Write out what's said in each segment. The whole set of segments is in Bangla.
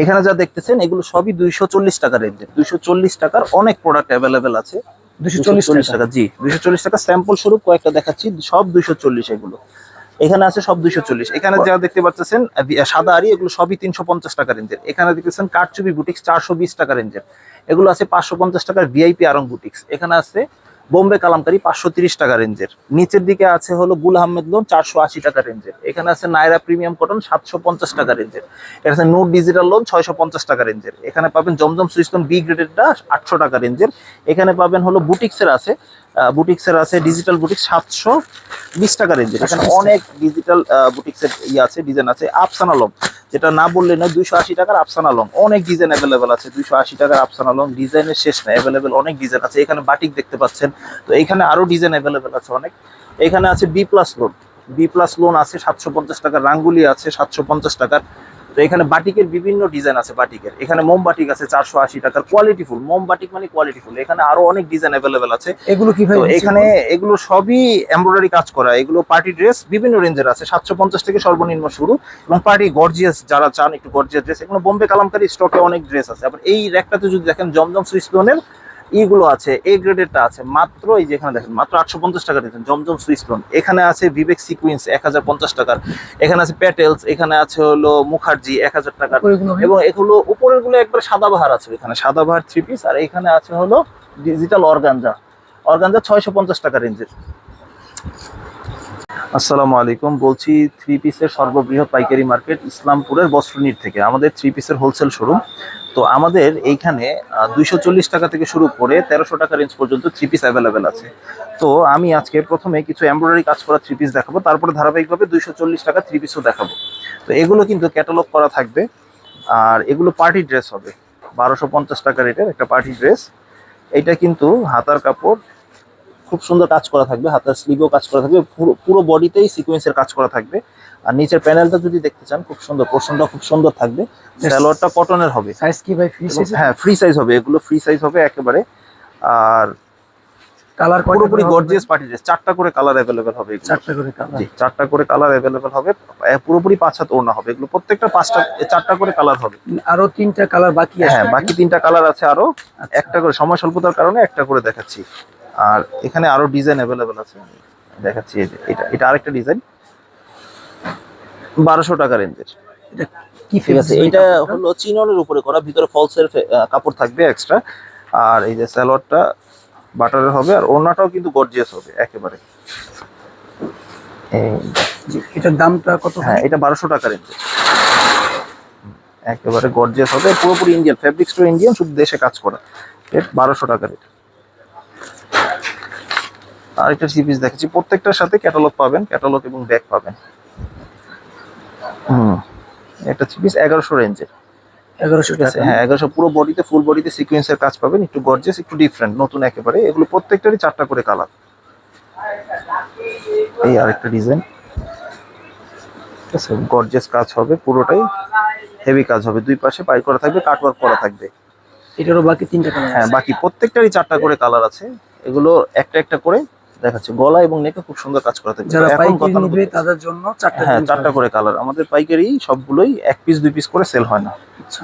এখানে যা দেখতেছেন এগুলো সবই দুইশো চল্লিশ টাকা রেঞ্জের। দুইশো চল্লিশ টাকার অনেক প্রোডাক্ট অ্যাভেলেবেল আছে। দুশো চল্লিশ টাকা। জি দুইশো চল্লিশ টাকা স্যাম্পল স্বরূপ কয়েকটা দেখাচ্ছি সব দুইশো চল্লিশ এগুলো। এখানে আছে সব দুইশো চল্লিশ। এখানে যা দেখতে পাচ্ছেন সাদা আরি এগুলো সবই তিনশো পঞ্চাশ টাকা রেঞ্জের। এখানে দেখতেছেন কারচুপি বুটিক্স চারশো বিশ টাকা রেঞ্জের। এগুলো আছে পাঁচশো পঞ্চাশ টাকার ভিআইপি আরং বুটিক্স এখানে আছে বোম্বে কালামকারি পাঁচশো তিরিশ টাকা রেঞ্জের। নিচের দিকে আছে হলো গুল আহমেদ লোন চারশো আশি টাকা রেঞ্জের। এখানে আছে নাইরা প্রিমিয়াম কটন সাতশো পঞ্চাশ টাকা রেঞ্জের। এখানে আছে নোট ডিজিটাল লোন ছয়শো পঞ্চাশ টাকা রেঞ্জের। এখানে পাবেন জমজম সুইস্টোন বি গ্রেডেরটা আটশো টাকা রেঞ্জের। এখানে পাবেন হলো বুটিক্সের আছে বুটিক্সের আছে ডিজিটাল বুটিক্স সাতশো বিশ টাকা রেঞ্জের। এখানে অনেক ডিজিটাল বুটিক্সের ইয়ে আছে ডিজাইন আছে। আফসানা লং যেটা না বললে না দুইশো আশি টাকার আফসানা লং অনেক ডিজাইন অ্যাভেলেবেল আছে, দুইশো আশি টাকার আফসানা লং ডিজাইনের শেষ না অ্যাভেলেবেল অনেক ডিজাইন আছে। এখানে বাটিক দেখতে পাচ্ছেন। তো এখানে আরও ডিজাইন অ্যাভেলেবেল আছে অনেক। এখানে আছে B plus lawn B plus lawn আছে সাতশো পঞ্চাশ টাকার, রাঙ্গুলি আছে সাতশো পঞ্চাশ টাকার। তো এখানে বাটিকের বিভিন্ন ডিজাইন আছে বাটিকের। এখানে মোম বাটিক আছে চারশো আশি টাকার কোয়ালিটি ফুল মোম বাটিক মানে কোয়ালিটি ফুল এখানে আরও অনেক ডিজাইন অ্যাভেলেবেল আছে। এগুলো কি ভাই এখানে এগুলো সবই এমব্রয়ডারি কাজ করা। এগুলো পার্টি ড্রেস বিভিন্ন রেঞ্জের আছে। সাতশো পঞ্চাশ থেকে সর্বনিম্ন শুরু। এবং পার্টি গর্জিয়াস যারা চান একটু গর্জিয়াস ড্রেস এগুলো বোম্বে কালামকারি স্টকে অনেক ড্রেস আছে। আবার এই র্যাকটাতে যদি দেখেন জমজম সুইস লোনের ইগুলো আছে এ গ্রেডেরটা আছে মাত্র এই যে এখানে দেখেন মাত্র আটশো পঞ্চাশ টাকা দিচ্ছেন জমজম সুইস লোন এখানে আছে বিবেক সিকুইন্স এক হাজার পঞ্চাশ টাকার এখানে আছে প্যাটেলস এখানে আছে হলো মুখার্জি এক হাজার টাকার এবং এগুলো উপরেরগুলো একবার সাদাবাহার আছে এখানে সাদাবাহার থ্রি পিস আর এখানে আছে হলো ডিজিটাল অর্গানজা অর্গানজা ছয়শো পঞ্চাশ টাকা রেঞ্জের আসসালামু আলাইকুম। বলছি থ্রি পিসের সর্ববৃহৎ পাইকারি মার্কেট ইসলামপুরের বস্ত্রনীর থেকে। আমাদের থ্রি পিসের হোলসেল শোরুম তো আমাদের এইখানে দুইশো চল্লিশ টাকা থেকে শুরু করে তেরোশো টাকা রেঞ্জ পর্যন্ত থ্রি পিস অ্যাভেলেবেল আছে। তো আমি আজকে প্রথমে কিছু এমব্রয়ডারি কাজ করা থ্রি পিস দেখাবো। তারপরে ধারাবাহিকভাবে দুইশো চল্লিশ টাকা থ্রি পিসও দেখাবো। তো এগুলো কিন্তু ক্যাটালগ করা থাকবে। আর এগুলো পার্টি ড্রেস হবে। বারোশো পঞ্চাশ টাকা রেটের একটা পার্টি ড্রেস এটা কিন্তু হাতার কাপড় খুব সুন্দর কাজ করা থাকবে হাতার স্লিভও কাজ করা থাকবে পুরো বডিতেই সিকোয়েন্সের কাজ করা থাকবে। আর নিচের প্যানেলটা যদি দেখতে চান খুব সুন্দর পোর্শনটা খুব সুন্দর থাকবে। সালোয়ারটা কটনের হবে। সাইজ কি ভাই? ফ্রি সাইজ হ্যাঁ ফ্রি সাইজ হবে এগুলো ফ্রি সাইজ হবে একেবারে। আর কালার পুরোপুরি গর্জিয়াস পার্টি ড্রেস চারটা করে কালার অ্যাভেলেবেল হবে চারটা করে কালার জি চারটা করে কালার অ্যাভেলেবেল হবে পুরোপুরি পাঁচ হাত ওড়না হবে এগুলো। প্রত্যেকটা পাঁচটা চারটা করে কালার হবে। আরও তিনটা কালার বাকি আছে হ্যাঁ বাকি তিনটা কালার আছে আরও। আচ্ছা। একটা করে সময় স্বল্পতার কারণে একটা করে দেখাচ্ছি। আর এখানে আরও ডিজাইন অ্যাভেলেবেল আছে। দেখাচ্ছি এই যে এটা এটা আরেকটা ডিজাইন বারোশো টাকা রেঞ্জের। এটা কি ঠিক আছে এটা হলো চিননের উপরে করা ভিতরে ফলসের কাপড় থাকবে এক্সট্রা আর এই যে স্যালোয়ারটা বাটারের হবে আর ওড়নাটাও কিন্তু গর্জিয়াস হবে একেবারে। এই এটার দামটা কত হ্যাঁ এটা বারোশো টাকা রেঞ্জে একেবারে গর্জিয়াস হবে পুরোপুরি ইন্ডিয়ান ফেব্রিক্স টু ইন্ডিয়ান শুধু দেশে কাজ করা। এর বারোশো টাকা রেট। আর একটা সিপিস দেখেছি। প্রত্যেকটার সাথে ক্যাটালগ পাবেন ক্যাটালগ এবং ব্যাগ পাবেন। হুম একটা সিপিস এগারোশো রেঞ্জের এগারোশো হ্যাঁ এগারোশো পুরো বডিতে ফুল বডিতে সিকোয়েন্সের কাজ পাবেন। একটু গর্জিয়াস একটু ডিফারেন্ট নতুন একেবারে। এগুলো প্রত্যেকটারই চারটা করে কালার এই আরেকটা ডিজাইন গর্জিয়াস কাজ হবে পুরোটাই হেভি কাজ হবে। দুই পাশে পাই করা থাকবে কাটওয়ার্ক করা থাকবে। এটারও বাকি তিনটা কালার হ্যাঁ বাকি প্রত্যেকটারই চারটা করে কালার আছে। এগুলো একটা একটা করে দেখাচ্ছে। গলা এবং নেকে খুব সুন্দর কাজ করা থাকবে যারা পাইকারি কথা তাদের জন্য চারটা হ্যাঁ করে চারটা করে কালার আমাদের পাইকারি সবগুলোই এক পিস দুই পিস করে সেল হয় না। আচ্ছা।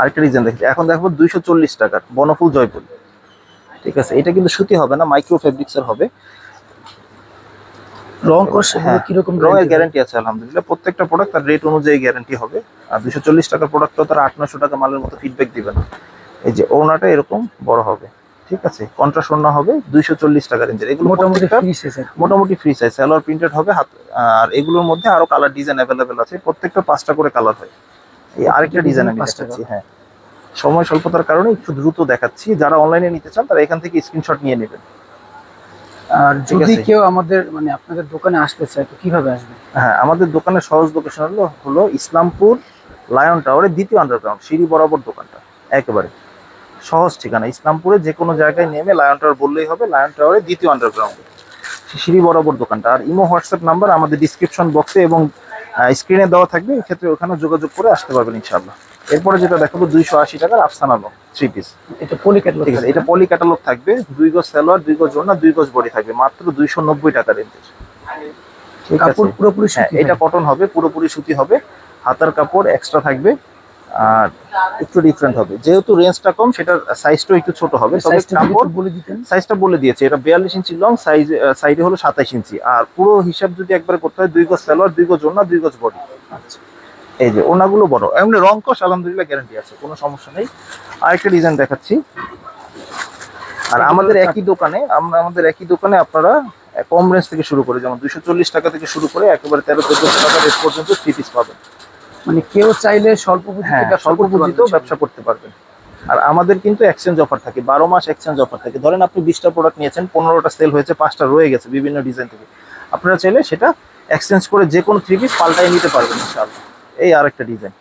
আরেকটা ডিজাইন দেখছি এখন দেখব দুইশো চল্লিশ টাকার বনফুল জয়পুর। ঠিক আছে এটা কিন্তু সুতি হবে না মাইক্রো ফেব্রিক্সের হবে। রং হ্যাঁ, কীরকম রঙের গ্যারান্টি আছে আলহামদুলিল্লাহ। প্রত্যেকটা প্রোডাক্ট তার রেট অনুযায়ী গ্যারান্টি হবে। আর দুশো চল্লিশ টাকার প্রোডাক্টও তার আট নশো টাকা মালের মতো ফিডব্যাক দিবে না। এই যে ওনাটা এরকম বড় হবে। ঠিক আছে? কন্ট্রাস্ট ওড়না হবে দুইশো চল্লিশ টাকা রেঞ্জের। এগুলো মোটামুটি ফ্রি সাইজ মোটামুটি ফ্রি সাইজ সালোয়ার প্রিন্টেড হবে হাত আর এগুলোর মধ্যে আরও কালার ডিজাইন অ্যাভেলেবেল আছে। প্রত্যেকটা পাঁচটা করে কালার হয়। এই আরেকটা ডিজাইন আমি দেখাচ্ছি হ্যাঁ। সময় স্বল্পতার কারণে একটু দ্রুত দেখাচ্ছি। যারা অনলাইনে নিতে চান তারা এখান থেকে স্ক্রিনশট নিয়ে নেবেন। আর যদি কেউ আমাদের মানে আপনাদের দোকানে আসতে চায় তো কীভাবে আসবে? হ্যাঁ আমাদের দোকানের সহজ লোকেশন হলো হলো ইসলামপুর লায়ন টাওয়ারের দ্বিতীয় আন্ডারগ্রাউন্ড সিঁড়ি বরাবর দোকানটা একেবারে। সহজ ঠিকানা। ইসলামপুরে যে কোনো জায়গায় নেমে লায়ন টাওয়ার বললেই হবে লায়ন টাওয়ারের দ্বিতীয় আন্ডারগ্রাউন্ড সিঁড়ি বরাবর দোকানটা। আর ইমো হোয়াটসঅ্যাপ নাম্বার আমাদের ডিসক্রিপশন বক্সে এবং স্ক্রিনে দেওয়া থাকবে। এক্ষেত্রে ওখানে যোগাযোগ করে আসতে পারবেন ইনশাল্লাহ এরপরে যেটা দেখাবো দুইশো আশি টাকার আফসানা লং থ্রি পিস এটা পলি ক্যাটালগ ঠিক আছে এটা পলি ক্যাটালগ থাকবে। দুই গজ সালোয়ার দুই গজ ওড়না দুই গজ বডি থাকবে। মাত্র দুইশো নব্বই টাকা রেঞ্জের। কাপড় পুরোপুরি হ্যাঁ এটা কটন হবে পুরোপুরি সুতি হবে। হাতার কাপড় এক্সট্রা থাকবে। আর একটু ডিফারেন্ট হবে। যেহেতু রেঞ্জটা কম সেটার সাইজটাও একটু ছোট হবে। তবে কাপড় বলে দিতেন। সাইজটা বলে দিয়েছে। এটা বিয়াল্লিশ ইঞ্চি লং সাইজ সাইডে হলো সাতাইশ ইঞ্চি। আর পুরো হিসাব যদি একবার করতে হয় দুই গজ সালোয়ার দুই গজ ওড়না দুই গজ বডি আচ্ছা। এই যে ওনাগুলো বড়। এমনি রং কষ আলহামদুলিল্লাহ গ্যারান্টি আছে কোনো সমস্যা নেই। আরেকটা ডিজাইন দেখাচ্ছি। আর আমাদের একই দোকানে আমরা আমাদের একই দোকানে আপনারা কম রেঞ্জ থেকে শুরু করে যেমন দুইশো চল্লিশ টাকা থেকে শুরু করে একেবারে তেরো চোদ্দশো টাকা রেট পর্যন্ত থ্রি পিস পাবেন। মানে কেউ চাইলে স্বল্প পুঁজিতে হ্যাঁ ব্যবসা স্বল্প করতে পুঁজিতেও। ব্যবসা করতে পারবেন। আর আমাদের কিন্তু এক্সচেঞ্জ অফার থাকে বারো মাস এক্সচেঞ্জ অফার থাকে। ধরেন আপনি বিশটা প্রোডাক্ট নিয়েছেন পনেরোটা সেল হয়েছে পাঁচটা রয়ে গেছে বিভিন্ন ডিজাইন থেকে। আপনারা চাইলে সেটা এক্সচেঞ্জ করে যে কোনো থ্রি পিস পাল্টাই নিতে পারবেন ইনশাআল্লাহ। এই আরেকটা ডিজাইন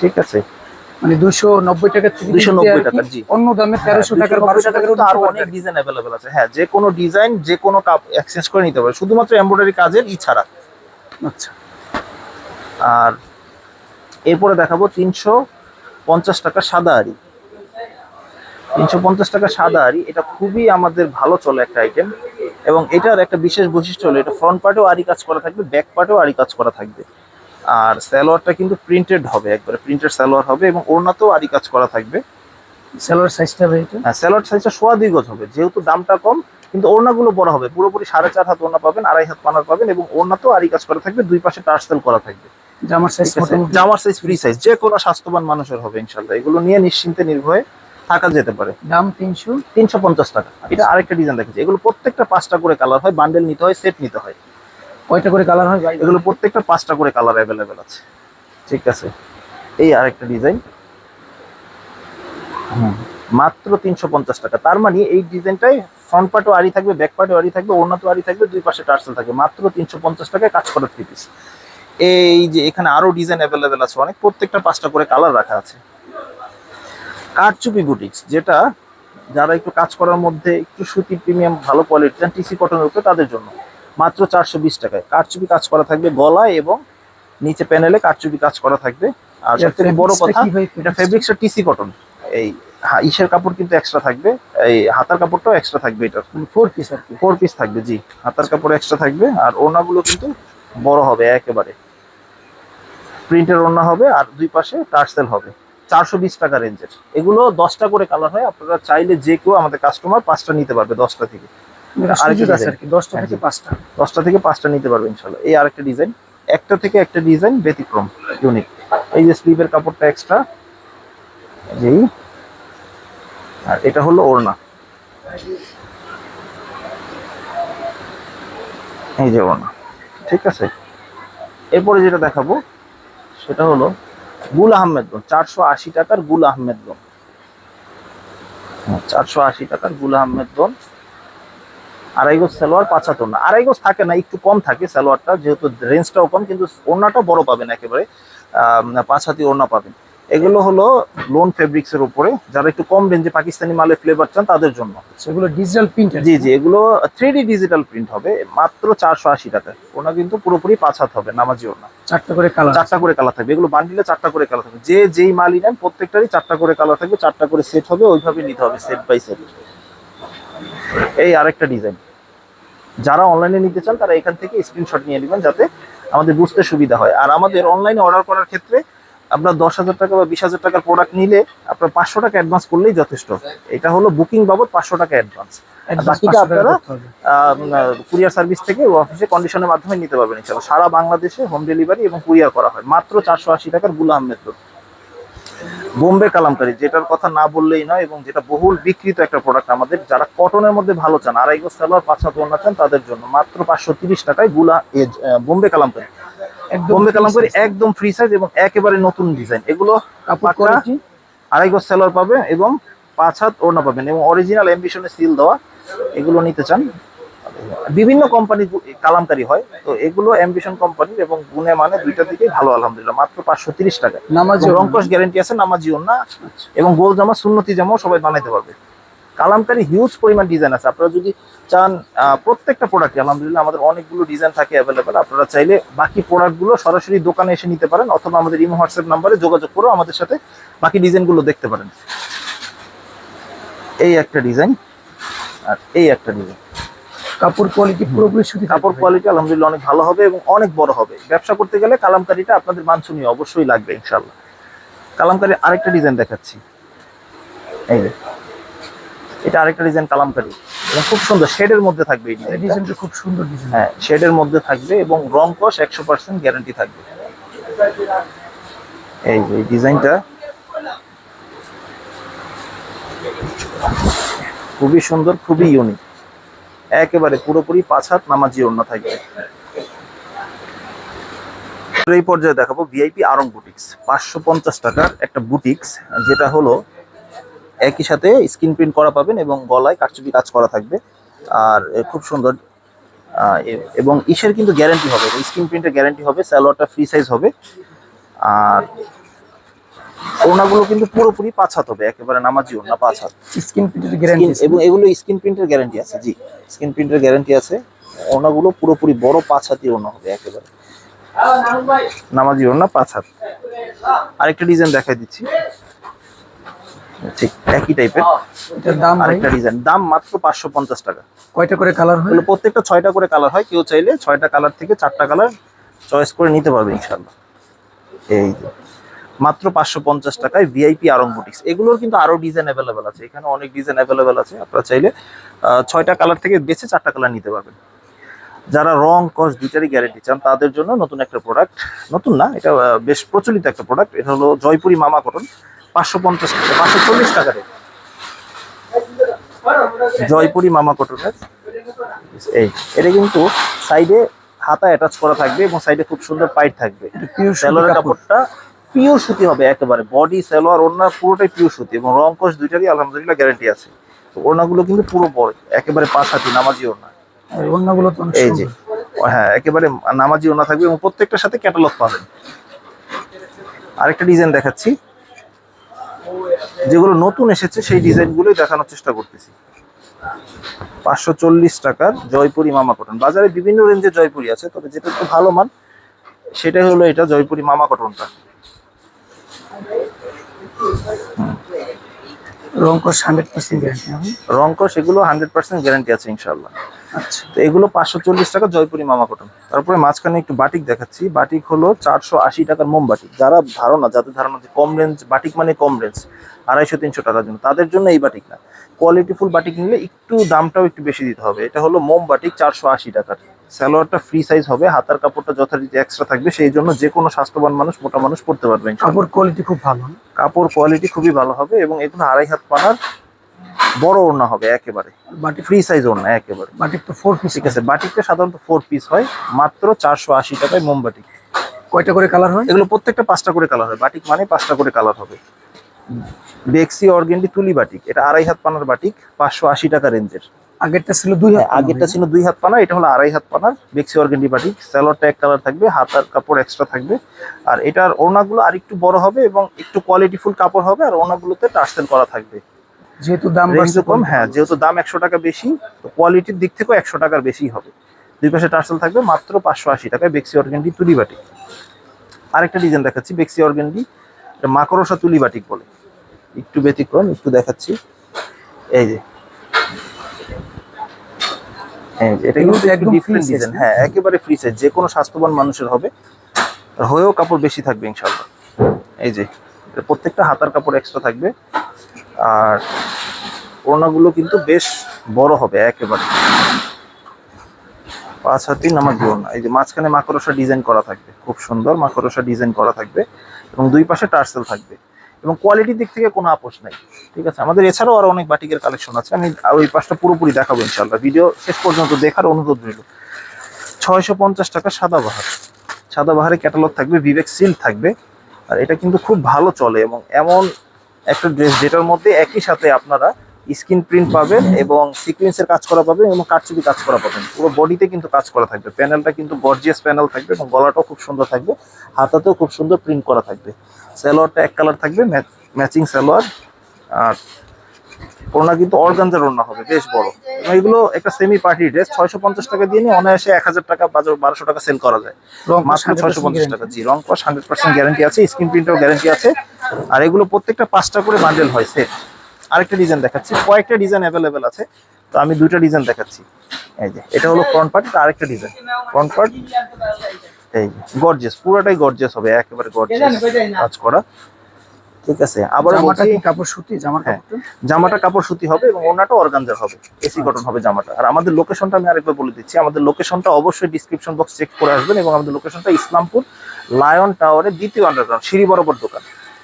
ঠিক আছে? মানে দুশো নব্বই টাকা থেকে 290 টাকা, জি। অন্য দামে তেরোশো টাকার 290 বারোশো টাকার টাকার আরও অনেক ডিজাইন অ্যাভেলেবেল আছে। হ্যাঁ যে কোনো ডিজাইন যে কোনো কাপ এক্সচেঞ্জ করে নিতে পারে শুধুমাত্র এমব্রয়ডারি কাজের ই ছাড়া। আচ্ছা। আর এরপরে দেখাবো তিনশো পঞ্চাশ টাকা সাদা আড়ি। তিনশো পঞ্চাশ টাকা সাদা আড়ি এটা খুবই আমাদের ভালো চলে একটা আইটেম এবং এটার একটা বিশেষ বৈশিষ্ট্য হলো এটা ফ্রন্ট পার্টেও আড়ি কাজ করা থাকবে ব্যাক পার্টেও আড়ি কাজ করা থাকবে। আর সালোয়ারটা কিন্তু প্রিন্টেড হবে একবারে প্রিন্টেড সালোয়ার হবে এবং ওড়নাতেও আড়ি কাজ করা থাকবে। সেলোয়ার সাইজটা হবে এটা? হ্যাঁ স্যালোয়ার সাইজটা সোয়া দুই গজ হবে যেহেতু দামটা কম কিন্তু ওড়নাগুলো বড় হবে। পুরোপুরি সাড়ে চার হাত ওড়না পাবেন আড়াই হাত পানার পাবেন এবং ওড়নাতেও আড়ি কাজ করা থাকবে দুই পাশে টার্সেল করা থাকবে। জামার সাইজ? জামার ফ্রি সাইজ যে কোনো স্বাস্থ্যবান মানুষের হবে ইনশাল্লাহ এগুলো নিয়ে নিশ্চিন্তে নির্ভয়ে থাকা যেতে পারে। দাম তিনশো। তিনশো পঞ্চাশ টাকা। এটা আরেকটা ডিজাইন দেখেছি এগুলো প্রত্যেকটা পাঁচটা করে কালার হয় বান্ডেল নিতে হয় সেট নিতে হয়। কয়টা করে কালার হয় এগুলো প্রত্যেকটা পাঁচটা করে কালার অ্যাভেলেবেল আছে। ঠিক আছে। এই আরেকটা ডিজাইন মাত্র তিনশো পঞ্চাশ টাকা। তার মানে এই ডিজাইনটাই ফ্রন্ট পার্টও আড়ি থাকবে ব্যাক পার্টও আড়ি থাকবে ওড়নাতেও আড়ি থাকবে দুই পাশে টার্সেল থাকবে। মাত্র তিনশো পঞ্চাশ টাকায় কাজ করা থ্রি পিস এই যে এখানে আরও ডিজাইন অ্যাভেলেবেল আছে অনেক প্রত্যেকটা পাঁচটা করে কালার রাখা আছে। কারচুপি বুটিক্স যেটা যারা একটু কাজ করার মধ্যে একটু সুতি প্রিমিয়াম ভালো কোয়ালিটি চান টিসি কটনের উপরে তাদের জন্য। মাত্র চারশো বিশ টাকায়। কারচুপি কাজ করা থাকবে গলায় এবং নিচে প্যানেলে কারচুপি কাজ করা থাকবে। আর সব থেকে বড় কথা এটা ফেব্রিক্সটা টিসি কটন এই ইসের কাপড় কিন্তু এক্সট্রা থাকবে। এই হাতার কাপড়টাও এক্সট্রা থাকবে এটার। ফোর পিস আর ফোর পিস থাকবে জি। হাতার কাপড় এক্সট্রা থাকবে। আর ওড়নাগুলো কিন্তু বড় হবে একেবারে। প্রিন্টের ওড়না হবে আর দুই পাশে টার্সেল হবে। চারশো বিশ টাকা রেঞ্জের। এগুলো দশটা করে কালার হয় আপনারা চাইলে যে কেউ আমাদের কাস্টমার পাঁচটা নিতে পারবে দশটা থেকে। আরেকটা আছে আর কি দশটা থেকে পাঁচটা। দশটা থেকে পাঁচটা নিতে পারবে ইনশাল্লাহ এই আরেকটা ডিজাইন একটা থেকে একটা ডিজাইন ব্যতিক্রম ইউনিক এই যে স্লিভের কাপড়টা এক্সট্রা জি আর এটা হলো ওড়না। এই যে ওড়না। ঠিক আছে? এরপরে যেটা দেখাবো সেটা হলো গুল আহমেদ লোন চারশো আশি টাকার গুল আহমেদ লোন চারশো আশি টাকার গুল আহমেদ লোন আড়াই গোজ সালোয়ার, পাঁচ হাত ওড়না। আড়াই গোজ থাকে না, একটু কম থাকে সালোয়ারটা, যেহেতু রেঞ্জটাও কম, কিন্তু ওড়নাটাও বড় পাবেন একেবারে পাঁচ হাতি ওড়না পাবেন। এগুলো হলো লোন ফেব্রিক্স এর উপরে। যারা একটু কম রেঞ্জে পাকিস্তানি মালের ফ্লেভার চান তাদের জন্য। সেগুলো ডিজিটাল প্রিন্ট জি জি এগুলো থ্রি ডি ডিজিটাল প্রিন্ট হবে। মাত্র চারশো আশি টাকায় ওনা কিন্তু পুরোপুরি পাঁচ হাত হবে নামাজি ওনা চারটা করে কালার চারটা করে কালার থাকবে। এগুলো বান্ডিলে চারটা করে কালার থাকবে। যে যেই মালই নেন প্রত্যেকটারই চারটা করে কালার থাকবে চারটা করে সেট হবে ওইভাবে নিতে হবে সেট বাই সেট এই আরেকটা ডিজাইন যারা অনলাইনে নিতে চান তারা এখান থেকে স্ক্রিনশট নিয়ে নেবেন যাতে আমাদের বুঝতে সুবিধা হয়। আর আমাদের অনলাইনে অর্ডার করার ক্ষেত্রে আপনার দশ হাজার টাকা বা বিশ হাজার টাকার প্রোডাক্ট নিলে আপনার পাঁচশো টাকা অ্যাডভান্স করলেই যথেষ্ট। এটা হলো বুকিং বাবদ পাঁচশো টাকা অ্যাডভান্স বাকিটা আপনারা কুরিয়ার সার্ভিস থেকে অফিসে কন্ডিশনের মাধ্যমে নিতে পারবেন ইনশাল্লাহ সারা বাংলাদেশে হোম ডেলিভারি এবং কুরিয়ার করা হয়। মাত্র চারশো আশি টাকারগুলা আহমেদ বোম্বে কালামকারি যেটার কথা না বললেই নয় এবং যেটা বহুল বিক্রিত একটা প্রোডাক্ট আমাদের যারা কটনের মধ্যে ভালো চান আড়াই গজ সালোয়ার পাঁচ ওড়না চান তাদের জন্য। মাত্র পাঁচশো তিরিশ টাকায়গুলা বোম্বে কালামকারি। বোম্বে কালামকারি একদম ফ্রি সাইজ এবং একেবারে নতুন ডিজাইন এগুলো আড়াই গজ সালোয়ার পাবে এবং পাঁচ হাত ওড়না পাবেন এবং অরিজিনাল এমবিশনে সিল দেওয়া এগুলো নিতে চান। বিভিন্ন কোম্পানি কালামকারি হয় তো এগুলো অ্যাম্বিশন কোম্পানির এবং গুণে মানে দুইটা দিকেই ভালো আলহামদুলিল্লাহ। মাত্র পাঁচশো তিরিশ টাকা। নামাজি রঙ্কশ গ্যারেন্টি আছে নামাজিও না এবং গোল জামা সুন্নতি জামাও সবাই বানাইতে পারবে। কালামকারি হিউজ পরিমাণ ডিজাইন আছে। আপনারা যদি চান প্রত্যেকটা প্রোডাক্টে আলহামদুলিল্লাহ আমাদের অনেকগুলো ডিজাইন থাকে অ্যাভেলেবেল আপনারা চাইলে বাকি প্রোডাক্টগুলো সরাসরি দোকানে এসে নিতে পারেন অথবা আমাদের ইমো হোয়াটসঅ্যাপ নাম্বারে যোগাযোগ করেও আমাদের সাথে বাকি ডিজাইনগুলো দেখতে পারেন। এই একটা ডিজাইন আর এই একটা ডিজাইন কাপড় কোয়ালিটি পুরোপুরি শুধু কাপড় কোয়ালিটি আলহামদুলিল্লাহ অনেক ভালো হবে এবং অনেক বড় হবে। ব্যবসা করতে গেলে কালামকারিটা আপনাদের মানসনীয় অবশ্যই লাগবে ইনশাল্লাহ কালামকারি আরেকটা ডিজাইন দেখাচ্ছি। এই। এটা আরেকটা ডিজাইন কালামকারি এবং খুব সুন্দর শেডের মধ্যে থাকবে এই ডিজাইনটা খুব সুন্দর ডিজাইন হ্যাঁ শেডের মধ্যে থাকবে এবং রং কস একশো পার্সেন্ট গ্যারান্টি থাকবে। এই যে ডিজাইনটা খুবই সুন্দর খুবই ইউনিক একেবারে পুরোপুরি পাঁচ হাত নামাজি অন্য থাকবে। এই পর্যায়ে দেখাবো ভিআইপি আরং বুটিক্স পাঁচশো পঞ্চাশ টাকার একটা বুটিক্স যেটা হলো একই সাথে স্ক্রিন প্রিন্ট করা পাবেন এবং গলায় কারচুপি কাজ করা থাকবে। আর খুব সুন্দর এবং ইসের কিন্তু গ্যারান্টি হবে স্ক্রিন প্রিন্টের গ্যারান্টি হবে স্যালোয়ারটা ফ্রি সাইজ হবে। আর ওড়নাগুলো কিন্তু পুরোপুরি পাঁচ হাত হবে একেবারে নামাজি ওড়না পাঁচ হাত। স্কিন প্রিন্টের গ্যারান্টি এবং এগুলো স্ক্রিন প্রিন্টের গ্যারান্টি আছে জি। স্ক্রিন প্রিন্টের গ্যারান্টি আছে। ওড়নাগুলো পুরোপুরি বড় পাঁচ হাতি ওড়না হবে একেবারে। নামাজি ওড়না পাঁচ হাত। আরেকটা ডিজাইন দেখাই দিচ্ছি। ঠিক একই টাইপের এটার দাম আরেকটা ডিজাইন দাম মাত্র পাঁচশো পঞ্চাশ টাকা। কয়টা করে কালার হয়? প্রত্যেকটা ছয়টা করে কালার হয় কেউ চাইলে ছয়টা কালার থেকে চারটা কালার চয়েস করে নিতে পারবে ইনশাল্লাহ এই যে মাত্র পাঁচশো পঞ্চাশ টাকায় ভিআইপি আরং বুটিক্স এগুলোর কিন্তু আরও ডিজাইন অ্যাভেলেবেল আছে এখানে অনেক ডিজাইন অ্যাভেলেবেল আছে। আপনারা চাইলে ছয়টা কালার থেকে বেছে চারটা কালার নিতে পারবেন। যারা রং কস দুইটারই গ্যারেন্টি চান তাদের জন্য নতুন একটা প্রোডাক্ট নতুন না এটা বেশ প্রচলিত একটা প্রোডাক্ট এটা হলো জয়পুরি মামা কটন পাঁচশো পঞ্চাশ টাকা পাঁচশো চল্লিশ টাকা রেট জয়পুরি মামা কটনের এই এটা কিন্তু সাইডে হাতা অ্যাটাচ করা থাকবে এবং সাইডে খুব সুন্দর পাইট থাকবে। পিওর সালোয়ারের কাপড়টা পিওর সুতি হবে একেবারে। বডি সালোয়ার ওড়না পুরোটাই পিওর সুতি এবং রং কস দুইটারই আলহামদুলিল্লাহ গ্যারান্টি আছে। তো ওড়নাগুলো কিন্তু পুরো বড় একেবারে পাঁচ হাতি নামাজি ওড়না। অন্যগুলো তো এই যে হ্যাঁ একেবারে নামাজি ওড়না থাকবে এবং প্রত্যেকটার সাথে ক্যাটালগ পাবেন। আরেকটা ডিজাইন দেখাচ্ছি। যেগুলো নতুন এসেছে সেই ডিজাইনগুলোই দেখানোর চেষ্টা করতেছি। পাঁচশো চল্লিশ টাকার জয়পুরি মামা কটন। বাজারে বিভিন্ন রেঞ্জে জয়পুরি আছে তবে যেটা একটু ভালো মান সেটাই হলো এটা জয়পুরি মামা কটনটা। রং কস hundred percent guarantee hundred percent guarantee আছে ইনশাল্লাহ আচ্ছা। তো এগুলো পাঁচশো চল্লিশ টাকা জয়পুরি মামা কটন। তারপরে মাঝখানে একটু বাটিক দেখাচ্ছি। বাটিক হলো চারশো আশি টাকার মোম বাটিক যারা ধারণা যাদের ধারণা যে কম রেঞ্জ বাটিক মানে কম রেঞ্জ আড়াইশো তিনশো টাকার জন্য তাদের জন্য এই বাটিক না। কোয়ালিটিফুল বাটিক নিলে একটু দামটাও একটু বেশি দিতে হবে। এটা হলো মোম বাটিক চারশো আশি টাকার। সালোয়ারটা ফ্রি সাইজ হবে হাতার কাপড়টা যথারীতি এক্সট্রা থাকবে। সেই জন্য যে কোনো স্বাস্থ্যবান মানুষ মোটা মানুষ পড়তে পারবে ইনশাআল্লাহ। কাপড় কোয়ালিটি খুব ভালো। কাপড় কোয়ালিটি খুবই ভালো হবে এবং এগুলো আড়াই হাত পানার বড় ওড়না হবে একেবারে। বাটিক ফ্রি সাইজ ওড়না একেবারে। বাটিক তো ফোর পিস ঠিক আছে বাটিকটা সাধারণত ফোর পিস হয় মাত্র চারশো আশি টাকায় মোমবাটি কয়টা করে কালার হয়? এগুলো প্রত্যেকটা পাঁচটা করে কালার হয়। বাটিক মানে পাঁচটা করে কালার হবে। বেক্সি অর্গেন্ডি তুলি বাটিক এটা আড়াই হাত পানার বাটিক পাঁচশো আশি টাকা রেঞ্জের। আগেরটা ছিল দুই হাত আগেরটা ছিল দুই হাত পানা এটা হলো আড়াই হাত পানার বেক্সি অর্গেন্ডি বাটিক। স্যালোয়ারটা এক কালার থাকবে হাতার কাপড় এক্সট্রা থাকবে। আর এটার ওড়নাগুলো আর একটু বড় হবে এবং একটু কোয়ালিটিফুল কাপড় হবে আর ওড়নাগুলোতে টার্সেল করা থাকবে। যেহেতু দাম বাড়ছে কম হ্যাঁ যেহেতু দাম একশো টাকা বেশি তো কোয়ালিটির দিক থেকেও একশো টাকার বেশি হবে। দুই পাশে টার্সেল থাকবে মাত্র পাঁচশো আশি টাকায় বেক্সি অর্গেন্ডি তুলি বাটিক। আরেকটা ডিজাইন দেখাচ্ছি বেক্সি অর্গেন্ডি এটা মাকড়সা তুলি বাটিক বলে। একটু ব্যতিক্রম একটু দেখাচ্ছি। এই যে। এই যে, এটা এগুলো কিন্তু একদম একদম ডিফারেন্ট ডিজাইন হ্যাঁ একেবারে ফ্রি সাইজ যে কোনো স্বাস্থ্যবান মানুষের হবে। আর হয়েও কাপড় বেশি থাকবে ইনশাল্লাহ এই যে প্রত্যেকটা হাতার কাপড় এক্সট্রা থাকবে। আর ওড়নাগুলো কিন্তু বেশ বড় হবে একেবারে। পাঁচ হাতি নামার ওড়না এই যে মাঝখানে মাকড়সা ডিজাইন করা থাকবে। খুব সুন্দর মাকড়সা ডিজাইন করা থাকবে এবং দুই পাশে টার্সেল থাকবে এবং কোয়ালিটির দিক থেকে কোনো আপোষ নাই, ঠিক আছে? আমাদের এছাড়াও আরও অনেক বাটিকের কালেকশন আছে। আমি আর ওই পাশটা পুরোপুরি দেখাবো ইনশাল্লাহ ভিডিও শেষ পর্যন্ত দেখার অনুরোধ রইল। ছয়শো পঞ্চাশ টাকা সাদাবাহার সাদাবাহারে ক্যাটালগ থাকবে বিবেক সিল থাকবে। আর এটা কিন্তু খুব ভালো চলে এবং এমন একটা ড্রেস যেটার মধ্যে একই সাথে আপনারা স্ক্রিন প্রিন্ট পাবেন এবং সিকুয়েন্সের কাজ করা পাবেন এবং কারচুপি কাজ করা পাবেন। পুরো বডিতে কিন্তু কাজ করা থাকবে। প্যানেলটা কিন্তু গর্জিয়াস প্যানেল থাকবে এবং গলাটাও খুব সুন্দর থাকবে। হাতাতেও খুব সুন্দর প্রিন্ট করা থাকবে। সালোয়ারটা এক কালার থাকবে ম্যাচিং সালোয়ার আর ওড়না কিন্তু অর্গানজার ওড়না হবে বেশ বড়। এবং এগুলো একটা সেমি পার্টি ড্রেস ছয়শো পঞ্চাশ টাকা দিয়ে নিয়ে অনায়াসে এক হাজার টাকা বাজার বারোশো টাকা সেল করা যায়। রং মাত্র ছয়শো পঞ্চাশ টাকা জি রং কস হান্ড্রেড পার্সেন্ট গ্যারান্টি আছে স্ক্রিন প্রিন্টেও গ্যারান্টি আছে। আর এগুলো প্রত্যেকটা পাঁচটা করে বান্ডেল হয় সেট আরেকটা ডিজাইন দেখাচ্ছি কয়েকটা ডিজাইন অ্যাভেলেবেল আছে তো আমি দুইটা ডিজাইন দেখাচ্ছি। এই যে এটা হলো ফ্রন্ট পার্ট আরেকটা ডিজাইন ফ্রন্ট পার্ট এই গর্জিয়াস পুরোটাই গর্জিয়াস হবে একেবারে গর্জিয়াস কাজ করা। ঠিক আছে আবার জামাটা কি কাপড় সুতি? জামার হ্যাঁ। কাপড়টা? জামাটা কাপড় সুতি হবে এবং ওনাটা অর্গানজার হবে এসি কটন হবে জামাটা। আর আমাদের লোকেশনটা আমি আরেকবার বলে দিচ্ছি আমাদের লোকেশনটা অবশ্যই ডিসক্রিপশন বক্স চেক করে আসবেন এবং আমাদের লোকেশনটা ইসলামপুর লায়ন টাওয়ারের দ্বিতীয় আন্ডারগ্রাউন্ড সিঁড়ি বরাবর দোকান।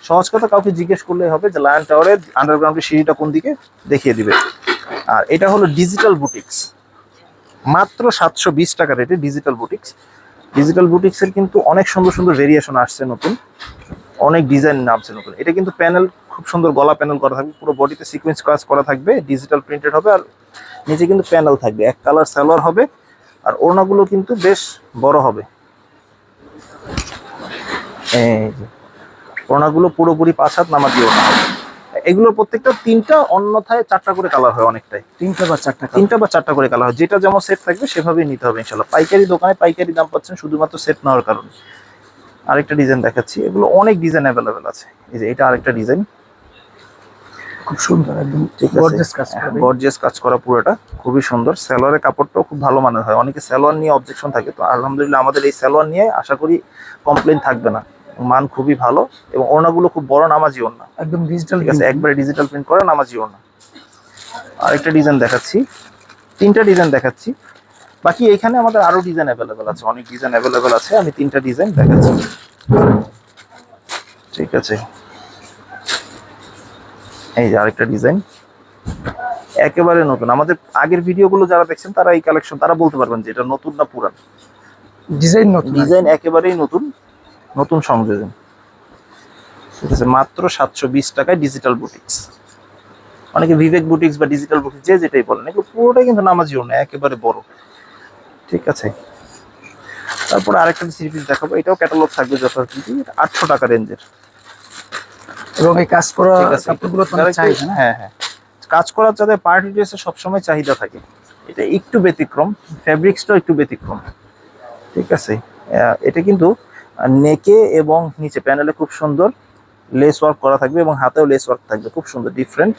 সহজ কথা কাউকে জিজ্ঞেস করলে হবে যে লায়ন টাওয়ারের আন্ডারগ্রাউন্ডের সিঁড়িটা কোন দিকে দেখিয়ে দিবে। আর এটা হলো ডিজিটাল বুটিক্স মাত্র সাতশো বিশ টাকা রেটে ডিজিটাল বুটিক্স ডিজিটাল বুটিক্সের কিন্তু অনেক সুন্দর সুন্দর ভেরিয়েশন আসছে নতুন। অনেক ডিজাইন নামছে নতুন এটা কিন্তু প্যানেল খুব সুন্দর গলা প্যানেল করা থাকবে পুরো বডিতে সিকোয়েন্স কাজ করা থাকবে ডিজিটাল প্রিন্টেড হবে আর নিচে কিন্তু প্যানেল থাকবে। এক কালার সালোয়ার হবে আর ওড়নাগুলো কিন্তু বেশ বড় হবে। এই যে ওড়নাগুলো পুরোপুরি পাঁচ হাত নামা দিয়ে ওড়না। হবে এগুলোর প্রত্যেকটা তিনটা অন্যথায় চারটা করে কালার হয় অনেকটাই। তিনটা বা চারটা তিনটা বা চারটা করে কালার হয়। যেটা যেমন সেট থাকবে সেভাবেই নিতে হবে ইনশাল্লাহ পাইকারি দোকানে পাইকারি দাম পাচ্ছেন শুধুমাত্র সেট নেওয়ার কারণে। আরেকটা ডিজাইন দেখাচ্ছি। এগুলো অনেক ডিজাইন অ্যাভেলেবেল আছে। এই যে এটা আরেকটা ডিজাইন খুব সুন্দর একদম গর্জিয়াস কাজ গর্জিয়াস কাজ করা পুরোটা। খুবই সুন্দর। সালোয়ারের কাপড়টাও খুব ভালো মানের হয়। অনেকে সালোয়ার নিয়ে অবজেকশন থাকে। তো আলহামদুলিল্লাহ আমাদের এই সালোয়ার নিয়ে আশা করি কমপ্লেন থাকবে না। মান খুবই ভালো এবং ওড়নাগুলো খুব বড় নামাজি ওড়না। একদম ডিজিটাল ঠিক আছে একবারে ডিজিটাল প্রিন্ট করা নামাজি ওড়না। আরেকটা ডিজাইন দেখাচ্ছি। তিনটা ডিজাইন দেখাচ্ছি। বাকি এখানে আমাদের আরও ডিজাইন অ্যাভেলেবেল আছে অনেক ডিজাইন অ্যাভেলেবেল আছে আমি তিনটা ডিজাইন দেখাচ্ছি। ঠিক আছে। এই যে আরেকটা ডিজাইন একেবারে নতুন। আমাদের আগের ভিডিওগুলো যারা দেখছেন তারা এই কালেকশন তারা বলতে পারবেন যে এটা নতুন না পুরান। ডিজাইন নতুন। ডিজাইন একেবারেই নতুন নতুন সংযোজন। ঠিক আছে মাত্র সাতশো বিশ টাকায় ডিজিটাল বুটিক্স অনেকে বিবেক বুটিক্স বা ডিজিটাল বুটিক্স যে যেটাই বলেন এগুলো পুরোটাই কিন্তু নামাজিও না একেবারে বড়। ঠিক আছে? তারপর আরেকটা পিস দেখাবো এটাও ক্যাটালগ থাকবে যথারীতি আটশো টাকা রেঞ্জের। এবং এই কাজ করা কাপড়গুলো হ্যাঁ হ্যাঁ। কাজ করার যাদের পার্টি ড্রেসে সবসময় চাহিদা থাকে। এটা একটু ব্যতিক্রম ফ্যাব্রিক্সটাও একটু ব্যতিক্রম। ঠিক আছে? এটা কিন্তু নেকে এবং নিচে প্যানেলে খুব সুন্দর লেস ওয়ার্ক করা থাকবে এবং হাতেও লেস ওয়ার্ক থাকবে। খুব সুন্দর ডিফারেন্ট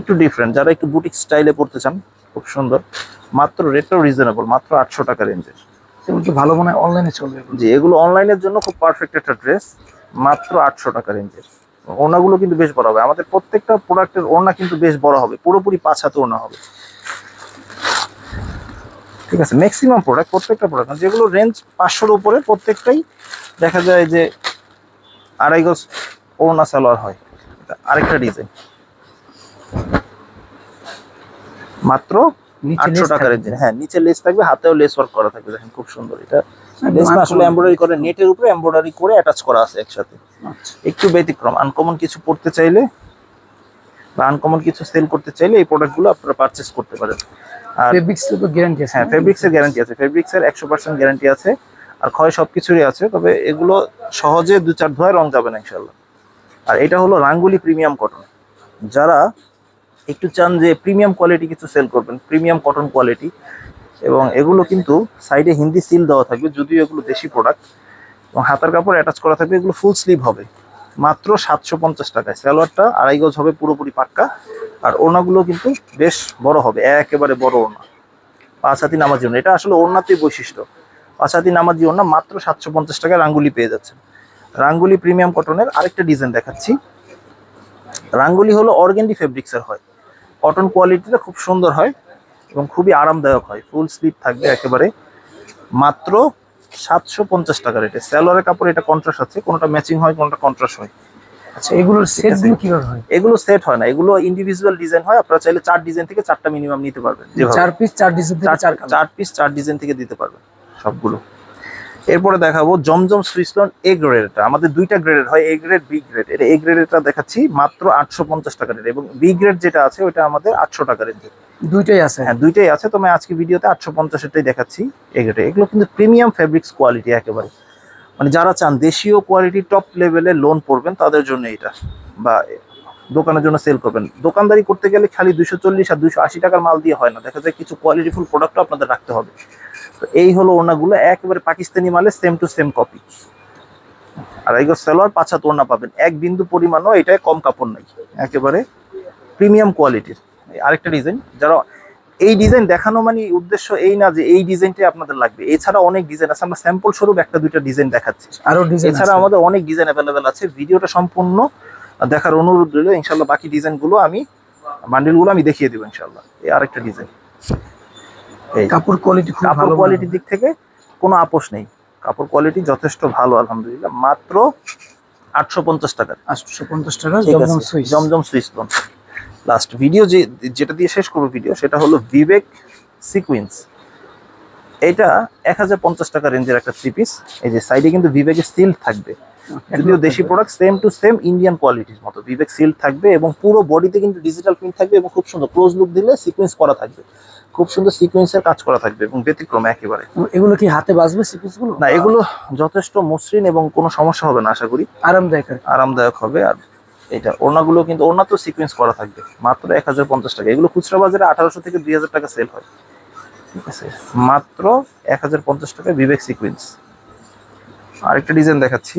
একটু ডিফারেন্ট যারা একটু বুটিক স্টাইলে পড়তে চান খুব সুন্দর। মাত্র রেটটাও রিজনেবল মাত্র আটশো টাকা রেঞ্জের এগুলো তো ভালো মনে হয়? অনলাইনে চলবে। জি এগুলো অনলাইনের জন্য খুব পারফেক্ট একটা ড্রেস মাত্র আটশো টাকা রেঞ্জের ওড়নাগুলো কিন্তু বেশ বড় হবে। আমাদের প্রত্যেকটা প্রোডাক্টের ওড়না কিন্তু বেশ বড় হবে। পুরোপুরি পাঁচ হাতে ওড়না হবে। ঠিক আছে ম্যাক্সিমাম প্রোডাক্ট প্রত্যেকটা প্রোডাক্ট যেগুলো রেঞ্জ পাঁচশোর উপরে প্রত্যেকটাই দেখা যায় যে আড়াই গজ ওড়না সালোয়ার হয়। আরেকটা ডিজাইন মাত্র আটশো lace টাকা হ্যাঁ নিচে লেস থাকবে হাতেও লেস ওয়ার্ক করা থাকবে। দেখেন খুব সুন্দর। এটা একদম লেস আসলে। এমব্রয়ডারি করে নেটের উপরে এমব্রয়ডারি করে অ্যাটাচ করা আছে একসাথে। আচ্ছা। একটু ব্যতিক্রম আনকমন কিছু পড়তে চাইলে বা আনকমন কিছু সেল করতে চাইলে এই প্রোডাক্টগুলো আপনারা পারচেস করতে পারেন। আর ফেব্রিক্স তো গ্যারান্টি আছে হ্যাঁ ফেব্রিক্স এর গ্যারান্টি আছে। ফেব্রিক্স এর একশো পার্সেন্ট গ্যারান্টি আছে। আর ক্ষয় সবকিছুরই আছে তবে এগুলো সহজে দু চার ধোয়ায় রং যাবে না ইনশাল্লাহ আর এটা হলো রাঙ্গুলি প্রিমিয়াম কটন যারা একটু চান যে প্রিমিয়াম কোয়ালিটি কিছু সেল করবেন প্রিমিয়াম কটন কোয়ালিটি এবং এগুলো কিন্তু সাইডে হিন্দি সিল দেওয়া থাকবে, যদিও এগুলো দেশি প্রোডাক্ট এবং হাতার কাপড় অ্যাটাচ করা থাকবে, এগুলো ফুল স্লিভ হবে। মাত্র সাতশো পঞ্চাশ টাকায়। সালোয়ারটা আড়াই গজ হবে, পুরোপুরি পাক্কা। আর ওড়নাগুলো কিন্তু বেশ বড় হবে, একেবারে বড় ওড়না। পাঁচ হাতি নামাজি ওড়না। এটা আসলে ওড়নাতেই বৈশিষ্ট্য। পাঁচ হাতি নামাজি ওড়না, মাত্র সাতশো পঞ্চাশ টাকায় রাঙ্গুলি পেয়ে যাচ্ছে রাঙ্গুলি প্রিমিয়াম কটনের আরেকটা ডিজাইন দেখাচ্ছি। রাঙ্গুলি হলো অর্গেন্ডি ফেব্রিক্সের হয়। কটন কোয়ালিটিটা খুব সুন্দর হয় এবং খুবই আরামদায়ক হয়। ফুল স্লিভ থাকবে একেবারে। মাত্র সাতশো পঞ্চাশ টাকা রেটে স্যালোয়ারের কাপড় এটা কন্ট্রাস্ট আছে কোনোটা ম্যাচিং হয় কোনোটা কন্ট্রাস্ট হয়। আচ্ছা এগুলোর সেটগুলো কীভাবে হয়? এগুলো সেট হয় না। এগুলো ইন্ডিভিজুয়াল ডিজাইন হয়। আপনারা চাইলে চার ডিজাইন থেকে চারটা মিনিমাম নিতে পারবেন। চার পিস চার ডিজাইন চার চার পিস চার ডিজাইন থেকে দিতে পারবেন সবগুলো। এরপরে দেখাবো জমজম সুইসলন এ গ্রেডটা আমাদের দুইটা গ্রেডের হয় এ গ্রেড বি গ্রেড এটা এ গ্রেডেরটা দেখাচ্ছি মাত্র আটশো পঞ্চাশ টাকা রেট এবং বি গ্রেড যেটা আছে ওটা আমাদের আটশো টাকা রেট দুইটাই আছে। হ্যাঁ দুইটাই আছে। তবে আজকে ভিডিওতে আটশো পঞ্চাশেরটাই দেখাচ্ছি এ গ্রেডে এগুলো কিন্তু প্রিমিয়াম ফেব্রিক্স কোয়ালিটি একেবারে। মানে যারা চান দেশীয় কোয়ালিটি টপ লেভেলে লোন পড়বেন তাদের জন্য এটা। বা দোকানের জন্য সেল করবেন। দোকানদারি করতে গেলে খালি দুশো চল্লিশ আর দুশো আশি টাকার মাল দিয়ে হয় না। দেখা যায় কিছু কোয়ালিটিফুল প্রোডাক্টও আপনাদের রাখতে হবে। তো এই হলো ওনাগুলো একেবারে পাকিস্তানি মালে সেম টু সেম কপি আর এইগুলো সেলোয়ার পাঁচা তোড়না পাবেন। এক বিন্দু পরিমাণও এটায় কম কাপড় নাই একেবারে প্রিমিয়াম কোয়ালিটির আরেকটা ডিজাইন যারা এই ডিজাইন দেখানো মানে উদ্দেশ্য এই না যে এই ডিজাইনটাই আপনাদের লাগবে। এছাড়া অনেক ডিজাইন আছে আমরা স্যাম্পল স্বরূপ একটা দুইটা ডিজাইন দেখাচ্ছি। আরও ডিজাইন এছাড়া আমাদের অনেক ডিজাইন অ্যাভেলেবেল আছে। ভিডিওটা সম্পূর্ণ দেখার অনুরোধ রইল। ইনশাল্লাহ বাকি ডিজাইনগুলো আমি বান্ডিলগুলো আমি দেখিয়ে দেবো ইনশাল্লাহ। এই আরেকটা ডিজাইন কাপড় কোয়ালিটি খুব কাপড় ভালো কোয়ালিটির দিক থেকে কোনো আপোষ নেই। কাপড় কোয়ালিটি যথেষ্ট ভালো আলহামদুলিল্লাহ। মাত্র আটশো পঞ্চাশ টাকা। আটশো পঞ্চাশ টাকা Zamzam Swiss. Lawn last video যে যেটা দিয়ে শেষ করব ভিডিও সেটা হলো বিবেক সিকুয়েন্স এটা এক হাজার পঞ্চাশ টাকা রেঞ্জের একটা থ্রি পিস এই যে সাইডে কিন্তু বিবেকের সিল থাকবে। যদিও দেশি product same to same Indian কোয়ালিটির মতো। বিবেক সিল থাকবে এবং পুরো বডিতে কিন্তু ডিজিটাল প্রিন্ট থাকবে এবং খুব সুন্দর। ক্লোজ লুক দিলে সিকোয়েন্স করা থাকবে। খুব সুন্দর সিকোয়েন্সের কাজ করা থাকবে এবং ব্যতিক্রম একেবারে। এগুলো কি হাতে বাজবে সিকুয়েন্সগুলো? না এগুলো যথেষ্ট মসৃণ এবং কোনো সমস্যা হবে না আশা করি। আরামদায়ক আরামদায়ক হবে আর এটা ওড়নাগুলো কিন্তু ওড়না তো সিকোয়েন্স করা থাকবে। মাত্র এক হাজার পঞ্চাশ টাকা। এগুলো খুচরা বাজারে আঠারোশো থেকে দুই হাজার টাকা সেল হয়। ঠিক আছে? মাত্র এক হাজার পঞ্চাশ টাকা বিবেক সিকোয়েন্স আরেকটা ডিজাইন দেখাচ্ছি।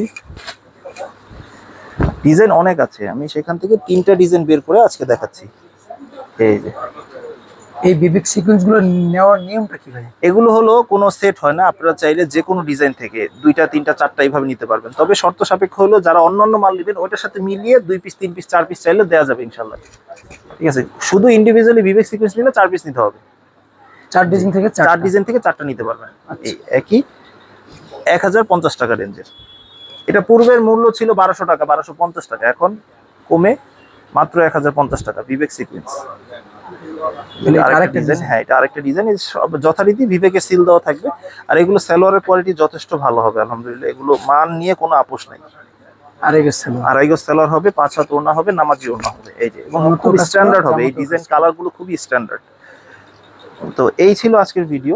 ডিজাইন অনেক আছে। আমি সেখান থেকে তিনটা ডিজাইন বের করে আজকে দেখাচ্ছি। এই যে। এই বিবেক সিকুয়েন্সগুলো নেওয়ার নিয়মটা কি ভাই? এগুলো হলো কোনো সেট হয় না। আপনারা চাইলে যে কোনো ডিজাইন থেকে দুইটা তিনটা চারটা এইভাবে নিতে পারবেন। তবে শর্ত সাপেক্ষ হলো যারা অন্যান্য মাল নেবেন ওইটার সাথে মিলিয়ে দুই পিস তিন পিস চার পিস চাইলে দেওয়া যাবে ইনশাল্লাহ ঠিক আছে? শুধু ইন্ডিভিজুয়ালি বিবেক সিকোয়েন্স নিলে চার পিস নিতে হবে। চার ডিজাইন থেকে চার ডিজাইন থেকে চারটা নিতে পারবেন। আচ্ছা। এই একই। এক হাজার পঞ্চাশ টাকা রেঞ্জের। এটা পূর্বের মূল্য ছিল বারোশো টাকা বারোশো পঞ্চাশ টাকা। এখন কমে মাত্র এক হাজার পঞ্চাশ টাকা বিবেক সিকোয়েন্স মানে এটা আরেকটা ডিজাইন। হ্যাঁ এটা আরেকটা ডিজাইন সব যথারীতি বিবেকের সিল দেওয়া থাকবে। আর এগুলো কোয়ালিটি যথেষ্ট ভালো হবে আলহামদুলিল্লাহ। এগুলো মান নিয়ে কোনো আপোষ নাই। আর এগুলো ছিল আড়াই গজ সালোয়ার হবে পাঁচ হাত ওড়না হবে নামাজি হবে এই যে। এবং খুব স্ট্যান্ডার্ড হবে এই ডিজাইন কাজ করা। কালারগুলো খুবই স্ট্যান্ডার্ড তো এই ছিল আজকের ভিডিও